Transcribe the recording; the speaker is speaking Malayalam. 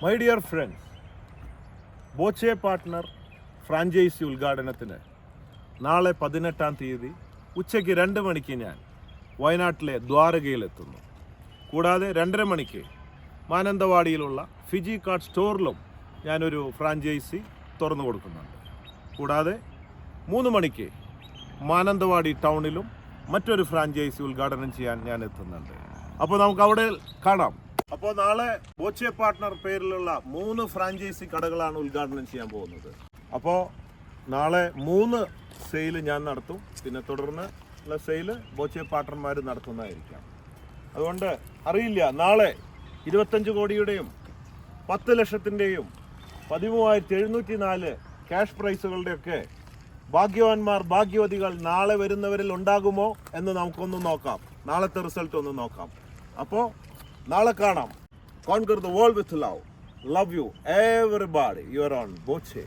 My dear friends Boche partner franchise ഉദ്ഘാടനത്തിന് നാളെ പതിനെട്ടാം തീയതി ഉച്ചയ്ക്ക് രണ്ട് മണിക്ക് ഞാൻ വയനാട്ടിലെ ദ്വാരകയിലെത്തുന്നു. കൂടാതെ രണ്ടര മണിക്ക് മാനന്തവാടിയിലുള്ള ഫിജി കാർഡ് സ്റ്റോറിലും ഞാനൊരു ഫ്രാഞ്ചൈസി തുറന്നു കൊടുക്കുന്നുണ്ട്. കൂടാതെ മൂന്ന് മണിക്ക് മാനന്തവാടി ടൗണിലും മറ്റൊരു ഫ്രാഞ്ചൈസി ഉദ്ഘാടനം ചെയ്യാൻ ഞാൻ എത്തുന്നുണ്ട്. അപ്പോൾ നമുക്ക് അവിടെ കാണാം. അപ്പോൾ നാളെ ബോച്ചെ പാർട്ണർ പേരിലുള്ള മൂന്ന് ഫ്രാഞ്ചൈസി കടകളാണ് ഉദ്ഘാടനം ചെയ്യാൻ പോകുന്നത്. അപ്പോ നാളെ മൂന്ന് സെയിൽ ഞാൻ നടത്തും. പിന്നെ തുടർന്ന് ഉള്ള സെയിൽ ബോച്ചെ പാർട്ണർമാർ നടത്തുന്നതായിരിക്കാം. അതുകൊണ്ട് അറിയില്ല നാളെ ഇരുപത്തഞ്ച് കോടിയുടെയും പത്ത് ലക്ഷത്തിന്റെയും പതിമൂവായിരത്തി എഴുന്നൂറ്റി നാല് ക്യാഷ് പ്രൈസുകളുടെയൊക്കെ ഭാഗ്യവാന്മാർ ഭാഗ്യവതികൾ നാളെ വരുന്നവരിൽ ഉണ്ടാകുമോ എന്ന് നമുക്കൊന്ന് നോക്കാം. നാളത്തെ റിസൾട്ട് ഒന്ന് നോക്കാം. അപ്പോൾ നാളെ കാണാം. Conquer the world with love love you everybody you are on Boche